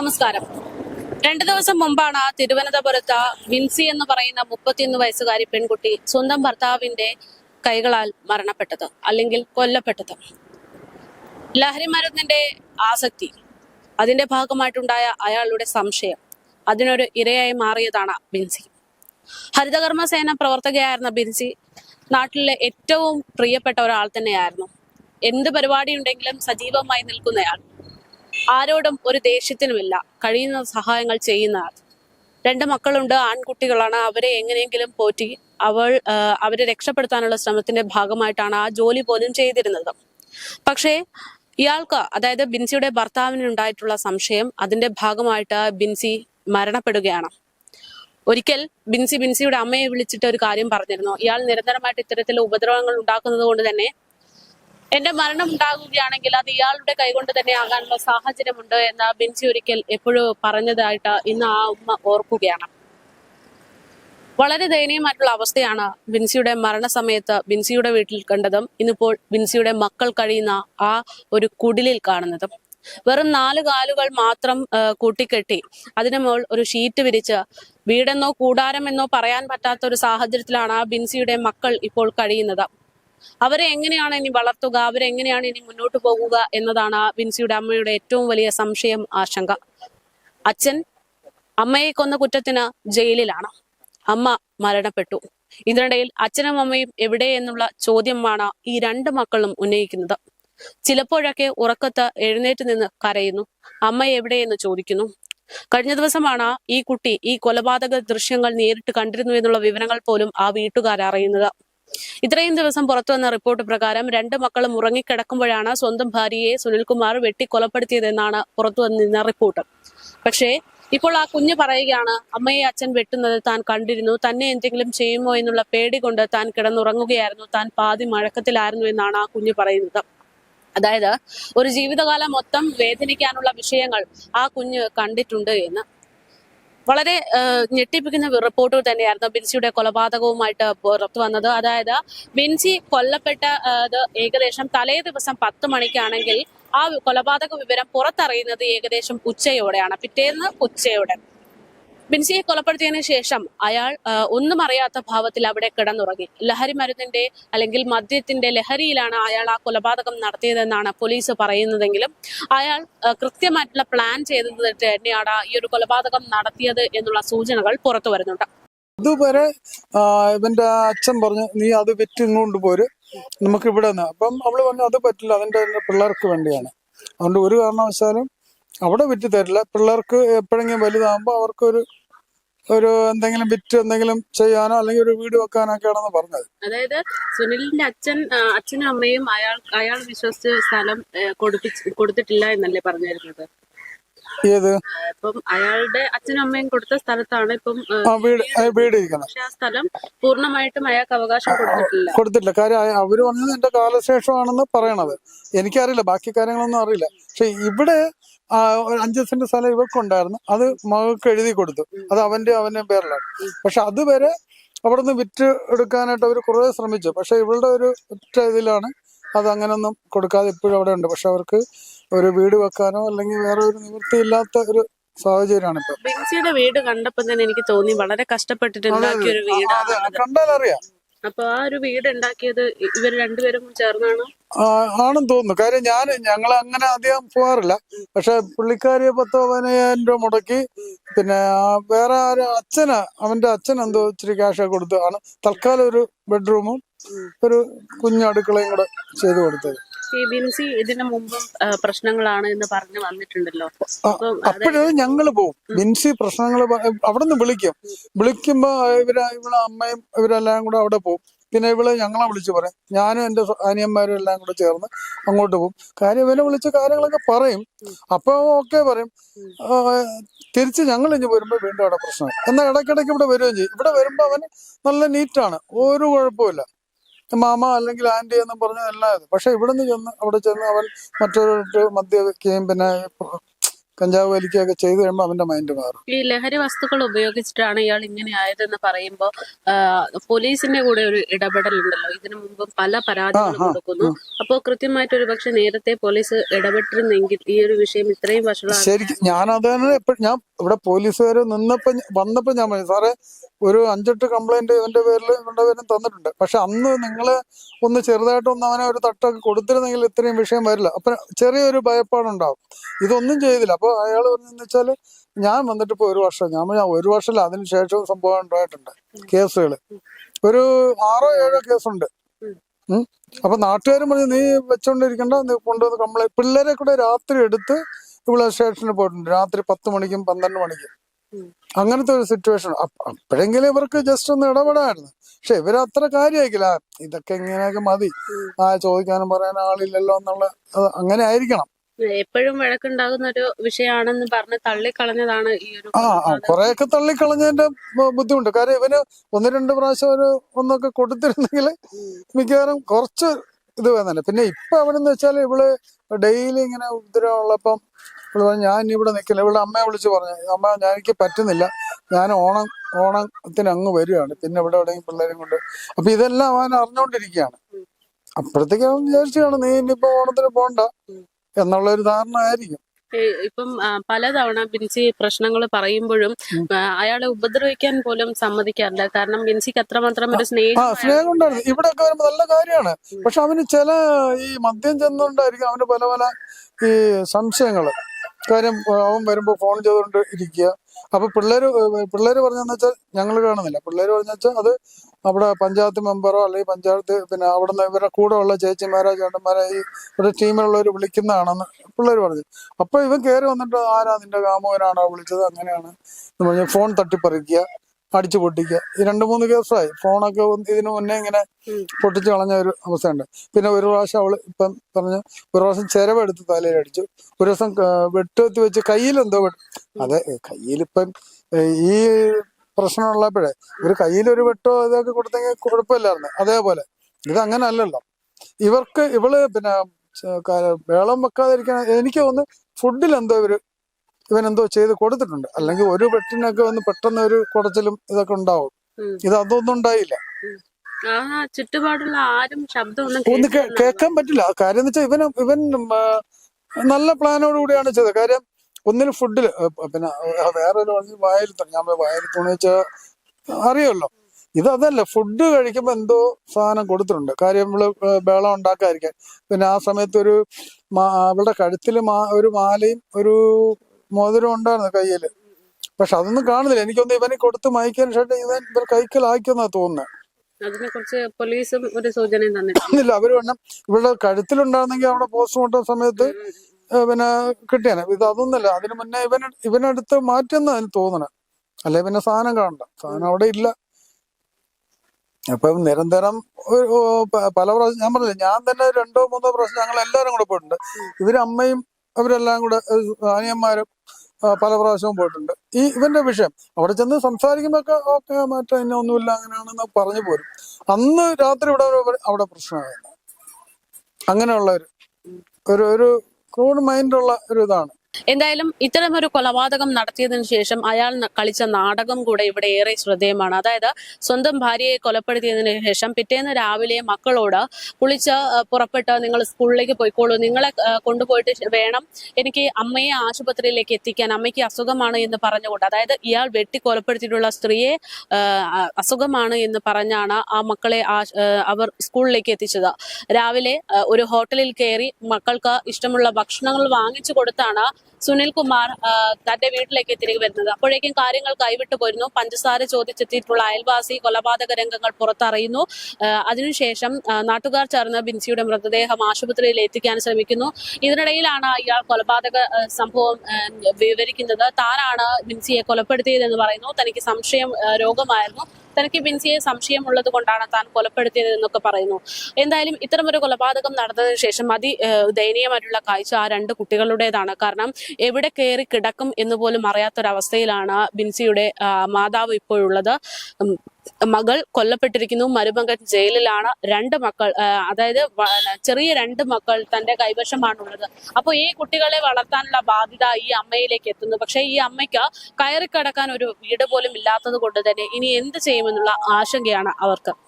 നമസ്കാരം. രണ്ടു ദിവസം മുമ്പാണ് തിരുവനന്തപുരത്ത് വിൻസി എന്ന് പറയുന്ന മുപ്പത്തിയൊന്ന് വയസ്സുകാരി പെൺകുട്ടി സ്വന്തം ഭർത്താവിന്റെ കൈകളാൽ മരണപ്പെട്ടത് അല്ലെങ്കിൽ കൊല്ലപ്പെട്ടത്. ലഹരി മരുന്നിന്റെ ആസക്തി അതിന്റെ ഭാഗമായിട്ടുണ്ടായ അയാളുടെ സംശയം അതിനൊരു ഇരയായി മാറിയതാണ് ബിൻസി ഹരിതകർമ്മ സേന പ്രവർത്തകയായിരുന്ന ബിൻസി നാട്ടിലെ ഏറ്റവും പ്രിയപ്പെട്ട ഒരാൾ തന്നെയായിരുന്നു. എന്ത് പരിപാടി ഉണ്ടെങ്കിലും സജീവമായി നിൽക്കുന്നയാൾ. ആരോടും ഒരു ദേഷ്യത്തിനുമില്ല. കഴിയുന്ന സഹായങ്ങൾ ചെയ്യുന്ന ആൾ രണ്ട് മക്കളുണ്ട് ആൺകുട്ടികളാണ്. അവരെ എങ്ങനെയെങ്കിലും പോറ്റി അവൾ അവരെ രക്ഷപ്പെടുത്താനുള്ള ശ്രമത്തിന്റെ ഭാഗമായിട്ടാണ് ആ ജോലി പോലും ചെയ്തിരുന്നത്. പക്ഷേ ഇയാൾക്ക് അതായത് ബിൻസിയുടെ ഭർത്താവിനുണ്ടായിട്ടുള്ള സംശയം അതിന്റെ ഭാഗമായിട്ട് ബിൻസി മരണപ്പെടുകയാണ്. ഒരിക്കൽ ബിൻസി ബിൻസിയുടെ അമ്മയെ വിളിച്ചിട്ട് ഒരു കാര്യം പറഞ്ഞിരുന്നു. ഇയാൾ നിരന്തരമായിട്ട് ഇത്തരത്തിലുള്ള ഉപദ്രവങ്ങൾ ഉണ്ടാക്കുന്നത് കൊണ്ട് തന്നെ എന്റെ മരണം ഉണ്ടാകുകയാണെങ്കിൽ അത് ഇയാളുടെ കൈകൊണ്ട് തന്നെ ആകാനുള്ള സാഹചര്യമുണ്ട് എന്ന് ബിൻസി ഒരിക്കൽ എപ്പോഴും പറഞ്ഞതായിട്ട് ഇന്ന് ആ ഉമ്മ ഓർക്കുകയാണ്. വളരെ ദയനീയമായിട്ടുള്ള അവസ്ഥയാണ് ബിൻസിയുടെ മരണസമയത്ത് ബിൻസിയുടെ വീട്ടിൽ കണ്ടതും ഇന്നിപ്പോൾ ബിൻസിയുടെ മക്കൾ കഴിയുന്ന ആ ഒരു കുടിലിൽ കാണുന്നതും. വെറും നാല് കാലുകൾ മാത്രം കൂട്ടിക്കെട്ടി അതിന് മുകൾ ഒരു ഷീറ്റ് വിരിച്ച് വീടെന്നോ കൂടാരമെന്നോ പറയാൻ പറ്റാത്ത ഒരു സാഹചര്യത്തിലാണ് ആ ബിൻസിയുടെ മക്കൾ ഇപ്പോൾ കഴിയുന്നത്. അവരെ എങ്ങനെയാണ് ഇനി വളർത്തുക? അവരെ എങ്ങനെയാണ് ഇനി മുന്നോട്ട് പോകുക എന്നതാണ് ആ വിൻസിയുടെ അമ്മയുടെ ഏറ്റവും വലിയ സംശയം ആശങ്ക. അച്ഛൻ അമ്മയെ കൊന്ന കുറ്റത്തിന് ജയിലിലാണ്. അമ്മ മരണപ്പെട്ടു. ഇതിനിടയിൽ അച്ഛനും അമ്മയും എവിടെ എന്നുള്ള ചോദ്യമാണ് ഈ രണ്ട് മക്കളും ഉന്നയിക്കുന്നത്. ചിലപ്പോഴൊക്കെ ഉറക്കത്ത് എഴുന്നേറ്റ് നിന്ന് കരയുന്നു. അമ്മ എവിടെയെന്ന് ചോദിക്കുന്നു. കഴിഞ്ഞ ദിവസമാണ് ഈ കുട്ടി ഈ കൊലപാതക ദൃശ്യങ്ങൾ നേരിട്ട് കണ്ടിരുന്നു എന്നുള്ള വിവരങ്ങൾ പോലും ആ വീട്ടുകാർ അറിയുന്നത്. ഇത്രയും ദിവസം പുറത്തു വന്ന റിപ്പോർട്ട് പ്രകാരം രണ്ട് മക്കളും ഉറങ്ങിക്കിടക്കുമ്പോഴാണ് സ്വന്തം ഭാര്യയെ സുനിൽകുമാർ വെട്ടി കൊലപ്പെടുത്തിയതെന്നാണ് പുറത്തു വന്നിരുന്ന റിപ്പോർട്ട്. പക്ഷേ ഇപ്പോൾ ആ കുഞ്ഞ് പറയുകയാണ് അമ്മയെ അച്ഛൻ വെട്ടുന്നത് താൻ കണ്ടിരുന്നു. തന്നെ എന്തെങ്കിലും ചെയ്യുമോ എന്നുള്ള പേടി കൊണ്ട് താൻ കിടന്നുറങ്ങുകയായിരുന്നു. താൻ പാതി മഴക്കത്തിലായിരുന്നു എന്നാണ് ആ കുഞ്ഞ് പറയുന്നത്. അതായത് ഒരു ജീവിതകാലം മൊത്തം വേദനിക്കാനുള്ള വിഷയങ്ങൾ ആ കുഞ്ഞ് കണ്ടിട്ടുണ്ട് എന്ന്. വളരെ ഞെട്ടിപ്പിക്കുന്ന റിപ്പോർട്ടുകൾ തന്നെയായിരുന്നു ബിൻസിയുടെ കൊലപാതകവുമായിട്ട് പുറത്തു വന്നത്. അതായത് ബിൻസി കൊല്ലപ്പെട്ട ഏകദേശം തലേ ദിവസം പത്ത് മണിക്കാണെങ്കിൽ ആ കൊലപാതക വിവരം പുറത്തറിയുന്നത് ഏകദേശം ഉച്ചയോടെയാണ്. പിറ്റേന്ന് ഉച്ചയോടെ. ബിൻസിയെ കൊലപ്പെടുത്തിയതിനു ശേഷം അയാൾ ഒന്നും അറിയാത്ത ഭാവത്തിൽ അവിടെ കിടന്നുറങ്ങി. ലഹരി മരുന്നിന്റെ അല്ലെങ്കിൽ മദ്യത്തിന്റെ ലഹരിയിലാണ് അയാൾ ആ കൊലപാതകം നടത്തിയതെന്നാണ് പോലീസ് പറയുന്നതെങ്കിലും അയാൾ കൃത്യമായിട്ടുള്ള പ്ലാൻ ചെയ്തത് തന്നെയാണ് ഈ ഒരു കൊലപാതകം നടത്തിയത് എന്നുള്ള സൂചനകൾ പുറത്തു വരുന്നുണ്ട്. അതുവരെ ഇവന്റെ അച്ഛൻ പറഞ്ഞു നീ അത് വിറ്റ് ഇങ്ങോട്ട് പോര്. നമുക്ക് ഇവിടെ നിന്ന്. അപ്പം അവൾ പറഞ്ഞു അത് പറ്റില്ല. അതിന്റെ പിള്ളേർക്ക് വേണ്ടിയാണ്. അതുകൊണ്ട് ഒരു കാരണവശാലും അവിടെ വിറ്റ് തരില്ല. പിള്ളേർക്ക് എപ്പോഴെങ്കിലും വലുതാകുമ്പോൾ അവർക്കൊരു ഒരു എന്തെങ്കിലും വിറ്റ് എന്തെങ്കിലും ചെയ്യാനോ അല്ലെങ്കിൽ ഒരു വീട് വെക്കാനൊക്കെയാണെന്ന് പറഞ്ഞത്. അതായത് സുനിലിന്റെ അച്ഛൻ അച്ഛനും അമ്മയും അയാൾ അയാൾ വിശ്വസിച്ച സ്ഥലം കൊടുത്തിട്ടില്ല എന്നല്ലേ പറഞ്ഞിരുന്നത്? ഏത്? ഇപ്പം അയാളുടെ അച്ഛനും അമ്മയും കൊടുത്ത സ്ഥലത്താണ് ഇപ്പം വീട് വീട് ഇരിക്കണം പക്ഷെ ആ സ്ഥലം പൂർണമായിട്ടും അയാൾക്ക് അവകാശം കൊടുത്തിട്ടില്ല. കൊടുത്തിട്ടില്ല. കാര്യം അവർ വന്നത് എന്റെ കാലശേഷമാണെന്ന് പറയണത്. എനിക്കറിയില്ല. ബാക്കി കാര്യങ്ങളൊന്നും അറിയില്ല. പക്ഷെ ഇവിടെ അഞ്ച് സെന്റ് സ്ഥലം ഇവർക്കുണ്ടായിരുന്നു. അത് മകൾക്ക് എഴുതി കൊടുത്തു. അത് അവന്റെ അവന്റെ പേരിലാണ്. പക്ഷെ അതുവരെ അവിടെ നിന്ന് വിറ്റ് എടുക്കാനായിട്ട് അവർ കുറേ ശ്രമിച്ചു. പക്ഷെ ഇവളുടെ ഒരു ഒറ്റ ഇതിലാണ്. അത് അങ്ങനൊന്നും കൊടുക്കാതെ ഇപ്പോഴും അവിടെ ഉണ്ട്. പക്ഷെ അവർക്ക് ഒരു വീട് വെക്കാനോ അല്ലെങ്കിൽ വേറെ ഒരു നിവൃത്തി ഇല്ലാത്ത ഒരു സാഹചര്യമാണ് ഇപ്പൊ ബിൻസിയുടെ വീട് കണ്ടപ്പോ തന്നെ എനിക്ക് തോന്നി വളരെ കഷ്ടപ്പെട്ടിട്ട് ഉണ്ടാക്കിയ ഒരു വീടാണ്. കണ്ടാൽ അറിയാം അപ്പൊ ആ ഒരു വീട് ഉണ്ടാക്കിയത് ഇവർ രണ്ടുപേരും ചേർന്നാണ്? ആണെന്ന് തോന്നുന്നു. കാര്യം ഞാൻ ഞങ്ങൾ അങ്ങനെ അധികം പോകാറില്ല. പക്ഷെ പുള്ളിക്കാരി പത്തോ പതിനയ്യായിരം രൂപ മുടക്കി പിന്നെ ആ വേറെ ആരും അച്ഛന് അവന്റെ അച്ഛൻ എന്തോ ഇച്ചിരി ക്യാഷ് കൊടുത്തു ആണ്. തൽക്കാലം ഒരു ബെഡ്റൂമും ഒരു കുഞ്ഞു അടുക്കളയും കൂടെ ചെയ്തു കൊടുത്തത്. ബിൻസി ഇതിനു മുമ്പും ആ, പ്രശ്നങ്ങളാണ് എന്ന് പറഞ്ഞു വന്നിട്ടുണ്ടല്ലോ. അപ്പോഴ് ഞങ്ങൾ പോവും. ബിൻസി പ്രശ്നങ്ങൾ അവിടെ നിന്ന് വിളിക്കും. വിളിക്കുമ്പോ ഇവർ ഇവിടെ അമ്മയും ഇവരെല്ലാം കൂടെ അവിടെ പോവും. പിന്നെ ഇവൾ ഞങ്ങളെ വിളിച്ചു പറയും. ഞാനും എന്റെ അനിയന്മാരും എല്ലാം കൂടെ ചേർന്ന് അങ്ങോട്ട് പോകും കാര്യം ഇവനെ വിളിച്ച് കാര്യങ്ങളൊക്കെ പറയും. അപ്പൊ ഓക്കെ പറയും തിരിച്ച് ഞങ്ങൾ ഇഞ്ഞ് വരുമ്പോ വീണ്ടും അവിടെ പ്രശ്നം. എന്നാൽ ഇടയ്ക്കിടയ്ക്ക് ഇവിടെ വരികയും ചെയ്യും. ഇവിടെ വരുമ്പോ അവന് നല്ല നീറ്റാണ്. ഒരു കുഴപ്പമില്ല മാമ അല്ലെങ്കിൽ ആന്റി എന്നും പറഞ്ഞ് എല്ലാം പക്ഷെ ഇവിടെ നിന്ന് ചെന്ന് അവിടെ ചെന്ന് അവൻ മറ്റൊരു മദ്യപിക്കുകയും പിന്നെ കഞ്ചാവ് വലിക്കുകയൊക്കെ ചെയ്ത് കഴിയുമ്പോൾ അവന്റെ മൈൻഡ് മാറും. ഈ ലഹരി വസ്തുക്കൾ ഉപയോഗിച്ചിട്ടാണ് ഇയാൾ ഇങ്ങനെ ആയതെന്ന് പറയുമ്പോൾ പോലീസിന്റെ കൂടെ ഒരു ഇടപെടൽ ഉണ്ടല്ലോ ഇതിനു മുമ്പ് പല പരാതികളും കൊടുക്കുന്നു. അപ്പോൾ കൃത്യമായിട്ട് ഒരു പക്ഷെ നേരത്തെ പോലീസ് ഇടപെട്ടിരുന്നെങ്കിൽ ഈ ഒരു വിഷയം ഇത്രയും വഷളാണ്. ശരിക്കും ഞാൻ അതാണ് ഞാൻ ഇവിടെ പോലീസുകാർ നിന്നപ്പോ വന്നപ്പോ ഞാൻ പറഞ്ഞു സാറേ ഒരു അഞ്ചെട്ട് കംപ്ലൈന്റ് ഇവന്റെ പേരിൽ ഇവന്റെ പേരിൽ തന്നിട്ടുണ്ട്. പക്ഷെ അന്ന് നിങ്ങൾ ഒന്ന് ചെറുതായിട്ട് ഒന്ന് അവനെ ഒരു തട്ടൊക്കെ കൊടുത്തിരുന്നെങ്കിൽ ഇത്രയും വിഷയം വരില്ല. അപ്പൊ ചെറിയൊരു ഭയപ്പാടുണ്ടാവും. ഇതൊന്നും ചെയ്തില്ല. അപ്പൊ അയാൾ പറഞ്ഞെന്ന് വെച്ചാൽ ഞാൻ വന്നിട്ട് ഇപ്പൊ ഒരു വർഷം ഞാൻ ഞാൻ ഒരു വർഷമില്ല അതിന് ശേഷവും സംഭവം ഉണ്ടായിട്ടുണ്ട് കേസുകൾ ഒരു ആറോ ഏഴോ കേസുണ്ട്. അപ്പൊ നാട്ടുകാരും പറഞ്ഞു നീ വെച്ചോണ്ടിരിക്കണ്ട നീ കൊണ്ടുവന്ന് കംപ്ലൈന്റ് പിള്ളേരെ കൂടെ രാത്രി എടുത്ത് ഇവിടെ സ്റ്റേഷനിൽ പോയിട്ടുണ്ട്. രാത്രി പത്ത് മണിക്കും പന്ത്രണ്ട് മണിക്കും. അങ്ങനത്തെ ഒരു സിറ്റുവേഷൻ. അപ്പോഴെങ്കിലും ഇവർക്ക് ജസ്റ്റ് ഒന്ന് ഇടപെടായിരുന്നു. പക്ഷെ ഇവർ അത്ര കാര്യമായിരിക്കില്ല ഇതൊക്കെ ഇങ്ങനെയൊക്കെ മതി. ആ ചോദിക്കാനും പറയാനും ആളില്ലല്ലോ എന്നുള്ള അങ്ങനെ ആയിരിക്കണം. എപ്പോഴും വഴക്കുണ്ടാകുന്ന ഒരു വിഷയമാണെന്ന് പറഞ്ഞ് തള്ളിക്കളഞ്ഞതാണ് ഈ ഒരു ആ ആ കുറെയൊക്കെ തള്ളിക്കളഞ്ഞതിന്റെ ബുദ്ധിമുട്ട്. കാര്യം ഇവന് ഒന്ന് രണ്ട് പ്രാവശ്യം ഒരു ഒന്നൊക്കെ കൊടുത്തിരുന്നെങ്കിൽ. മിക്കവാറും കുറച്ച് ഇത് വന്നല്ലേ പിന്നെ ഇപ്പൊ അവനെന്ന് വെച്ചാൽ ഇവൾ ഡെയിലി ഇങ്ങനെ ഉപദ്രവം ഉള്ളപ്പം ഇവൾ പറഞ്ഞു, ഞാൻ ഇവിടെ നിൽക്കില്ല ഇവളുടെ അമ്മയെ വിളിച്ച് പറഞ്ഞു അമ്മ ഞാൻ എനിക്ക് പറ്റുന്നില്ല. ഞാൻ ഓണം ഓണത്തിന് അങ്ങ് വരികയാണ് പിന്നെ ഇവിടെ എവിടെയും പിള്ളേരും കൊണ്ട്. അപ്പൊ ഇതെല്ലാം അവൻ അറിഞ്ഞുകൊണ്ടിരിക്കുകയാണ്. അപ്പോഴത്തേക്ക് അവൻ വിചാരിച്ചാണ് നീ ഇനിയിപ്പോ ഓണത്തിന് പോണ്ട. എന്നുള്ള ഒരു ധാരണ ആയിരിക്കും. ഇപ്പം പലതവണ ബിൻസി പ്രശ്നങ്ങൾ പറയുമ്പോഴും അയാളെ ഉപദ്രവിക്കാൻ പോലും സമ്മതിക്കാറില്ല. കാരണം ബിൻസിക്ക് അത്രമാത്രം ഒരു സ്നേഹം സ്നേഹം ഉണ്ടായിരുന്നു ഇവിടെ വരുമ്പോൾ നല്ല കാര്യമാണ്. പക്ഷെ അവന് ചില ഈ മദ്യം ചെന്നുകൊണ്ടായിരിക്കും അവന് പല പല ഈ സംശയങ്ങൾ. കാര്യം അവൻ വരുമ്പോ ഫോൺ ചെയ്തുകൊണ്ട് ഇരിക്കുക അപ്പൊ പിള്ളേര് പിള്ളേര് പറഞ്ഞെന്ന് വെച്ചാൽ ഞങ്ങൾ കാണുന്നില്ല. പിള്ളേര് പറഞ്ഞ വെച്ചാൽ അത് അവിടെ പഞ്ചായത്ത് മെമ്പറോ അല്ലെങ്കിൽ പഞ്ചായത്ത് പിന്നെ അവിടുന്ന് ഇവരുടെ കൂടെ ഉള്ള ചേച്ചിമാരോ ചേട്ടന്മാരോ ഈ ഇവിടെ ടീമിലുള്ളവർ വിളിക്കുന്നതാണെന്ന് പിള്ളേര് പറഞ്ഞു. അപ്പൊ ഇവൻ കയറി വന്നിട്ട് ആരാ നിന്റെ കാമുകനാണോ വിളിച്ചത്? അങ്ങനെയാണ്. ഫോൺ തട്ടിപ്പറിക്കുക. അടിച്ചു പൊട്ടിക്കുക. ഈ രണ്ട് മൂന്ന് കേസായി. ഫോണൊക്കെ ഇതിന് മുന്നേ ഇങ്ങനെ പൊട്ടിച്ചു കളഞ്ഞ ഒരു അവസ്ഥയുണ്ട്. പിന്നെ ഒരു പ്രാവശ്യം അവൾ ഇപ്പം പറഞ്ഞു ഒരു പ്രാവശ്യം ചെരവെടുത്ത് തലയിൽ അടിച്ചു. ഒരു ദിവസം വെട്ടുവെത്തി വെച്ച് കയ്യിൽ എന്തോ വെട്ട് അതെ കയ്യിലിപ്പം ഈ പ്രശ്നമുള്ളപ്പോഴേ ഒരു കയ്യിൽ ഒരു വെട്ടോ ഇതൊക്കെ കൊടുത്തെങ്കിൽ കുഴപ്പമില്ലായിരുന്നു. അതേപോലെ. ഇത് അങ്ങനെ അല്ലല്ലോ. ഇവർക്ക് ഇവൾ പിന്നെ വേളം വെക്കാതിരിക്കാൻ എനിക്ക് തോന്നുന്നു ഫുഡിൽ എന്തോ ഇവർ ഇവൻ എന്തോ ചെയ്ത് കൊടുത്തിട്ടുണ്ട്. അല്ലെങ്കിൽ ഒരു വെട്ടിനൊക്കെ വന്ന് പെട്ടെന്ന് ഒരു കുടച്ചിലും ഇതൊക്കെ ഉണ്ടാവും. ഇത് അതൊന്നും ഉണ്ടായില്ല. ചുറ്റുപാടുള്ള ആരും ശബ്ദം ഒന്ന്. കേൾക്കാൻ പറ്റില്ല. കാര്യം എന്ന് വെച്ചാൽ ഇവന് ഇവൻ നല്ല പ്ലാനോട് കൂടിയാണ് ചെയ്തത്. കാര്യം ഒന്നിന് ഫുഡിൽ പിന്നെ വേറെ ഒരു വണ്ടി വായിൽ ഞാൻ വായിൽ തുണി വെച്ചാൽ അറിയുമല്ലോ. ഇത് അതല്ല ഫുഡ് കഴിക്കുമ്പോൾ എന്തോ സാധനം കൊടുത്തിട്ടുണ്ട്. കാര്യം നമ്മൾ ബേളം ഉണ്ടാക്കാതിരിക്കാൻ. പിന്നെ ആ സമയത്ത് ഒരു അവളുടെ കഴുത്തിൽ ഒരു മാലയും ഒരു മോതിരം ഉണ്ടായിരുന്നു കയ്യിൽ പക്ഷെ അതൊന്നും കാണുന്നില്ല. എനിക്കൊന്ന് ഇവനെ കൊടുത്ത് മയക്കാൻ ഷർട്ട് ഇവൻ ഇവർ കൈക്കലാക്കിയെന്നാ തോന്നുന്നത് അതിനെ കുറിച്ച് പോലീസും ഒരു സൂചനയും അവർ ഇവളുടെ കഴുത്തിലുണ്ടായിരുന്നെങ്കിൽ അവിടെ പോസ്റ്റ്മോർട്ടം സമയത്ത് പിന്നെ കിട്ടിയാനെ. ഇത് അതൊന്നുമല്ല. അതിന് മുന്നേ ഇവൻ ഇവനടുത്ത് മാറ്റുന്ന അതിന് തോന്നണ അല്ലെ പിന്നെ സാധനം കാണണ്ട. സാധനം അവിടെ ഇല്ല. അപ്പം നിരന്തരം പല പ്രാവശ്യം ഞാൻ പറഞ്ഞില്ല ഞാൻ തന്നെ രണ്ടോ മൂന്നോ പ്രാവശ്യം ഞങ്ങൾ എല്ലാവരും കൂടെ പോയിട്ടുണ്ട്. ഇവർ അമ്മയും അവരെല്ലാം കൂടെ അനിയന്മാരും പല പ്രാവശ്യവും പോയിട്ടുണ്ട്. ഈ ഇവന്റെ വിഷയം അവിടെ ചെന്ന് സംസാരിക്കുമ്പോ ഓക്കെ മാറ്റം എന്നെ ഒന്നുമില്ല അങ്ങനെയാണെന്ന് പറഞ്ഞു പോരും. അന്ന് രാത്രി ഇവിടെ അവിടെ പ്രശ്നമായിരുന്നു. അങ്ങനെയുള്ള ഒരു ഒരു ക്രൂഡ് മൈൻഡുള്ള ഒരു ഇതാണ്. എന്തായാലും ഇത്തരമൊരു കൊലപാതകം നടത്തിയതിനു ശേഷം അയാൾ കളിച്ച നാടകം കൂടെ ഇവിടെ ഏറെ ശ്രദ്ധേയമാണ്. അതായത് സ്വന്തം ഭാര്യയെ കൊലപ്പെടുത്തിയതിന് ശേഷം പിറ്റേന്ന് രാവിലെ മക്കളോട് കുളിച്ച് പുറപ്പെട്ട് നിങ്ങൾ സ്കൂളിലേക്ക് പോയിക്കോളൂ. നിങ്ങളെ കൊണ്ടുപോയിട്ട് വേണം എനിക്ക് അമ്മയെ ആശുപത്രിയിലേക്ക് എത്തിക്കാൻ. അമ്മയ്ക്ക് അസുഖമാണ് എന്ന് പറഞ്ഞുകൊണ്ട് അതായത് ഇയാൾ വെട്ടി കൊലപ്പെടുത്തിയിട്ടുള്ള സ്ത്രീയെ അസുഖമാണ് എന്ന് പറഞ്ഞാണ് ആ മക്കളെ അവർ സ്കൂളിലേക്ക് എത്തിച്ചത്. രാവിലെ ഒരു ഹോട്ടലിൽ കയറി മക്കൾക്ക് ഇഷ്ടമുള്ള ഭക്ഷണങ്ങൾ വാങ്ങിച്ചു കൊടുത്താണ് സുനിൽ കുമാർ ആ, തന്റെ വീട്ടിലേക്ക് തിരികെ വരുന്നത്. അപ്പോഴേക്കും കാര്യങ്ങൾ കൈവിട്ടു പോയിരുന്നു പഞ്ചസാര ചോദിച്ചെത്തിയിട്ടുള്ള അയൽവാസി കൊലപാതക രംഗങ്ങൾ പുറത്തറിയുന്നു. അതിനുശേഷം നാട്ടുകാർ ചേർന്ന് ബിൻസിയുടെ മൃതദേഹം ആശുപത്രിയിൽ എത്തിക്കാൻ ശ്രമിക്കുന്നു. ഇതിനിടയിലാണ് ഇയാൾ കൊലപാതക സംഭവം വിവരിക്കുന്നത്. താനാണ് ബിൻസിയെ കൊലപ്പെടുത്തിയതെന്ന് പറയുന്നു. തനിക്ക് സംശയം രോഗമായിരുന്നു. തനിക്ക് ബിൻസിയെ സംശയമുള്ളത് കൊണ്ടാണ് താൻ കൊലപ്പെടുത്തിയത് എന്നൊക്കെ പറയുന്നു. എന്തായാലും ഇത്തരമൊരു കൊലപാതകം നടന്നതിന് ശേഷം അതി ദയനീയമായിട്ടുള്ള കാഴ്ച ആ രണ്ട് കുട്ടികളുടേതാണ്. കാരണം എവിടെ കയറി കിടക്കും എന്ന് പോലും അറിയാത്തൊരവസ്ഥയിലാണ് ബിൻസിയുടെ മാതാവ് ഇപ്പോഴുള്ളത്. മകൾ കൊല്ലപ്പെട്ടിരിക്കുന്നു. മരുമകൻ ജയിലിലാണ്. രണ്ട് മക്കൾ അതായത് ചെറിയ രണ്ട് മക്കൾ തന്റെ കൈവശമാണുള്ളത്. അപ്പോൾ ഈ കുട്ടികളെ വളർത്താനുള്ള ബാധ്യത ഈ അമ്മയിലേക്ക് എത്തുന്നു. പക്ഷേ ഈ അമ്മയ്ക്ക് കയറി കിടക്കാൻ ഒരു വീട് പോലും ഇല്ലാത്തത് കൊണ്ട് തന്നെ ഇനി എന്ത് ചെയ്യുമെന്നുള്ള ആശങ്കയാണ് അവർക്ക്.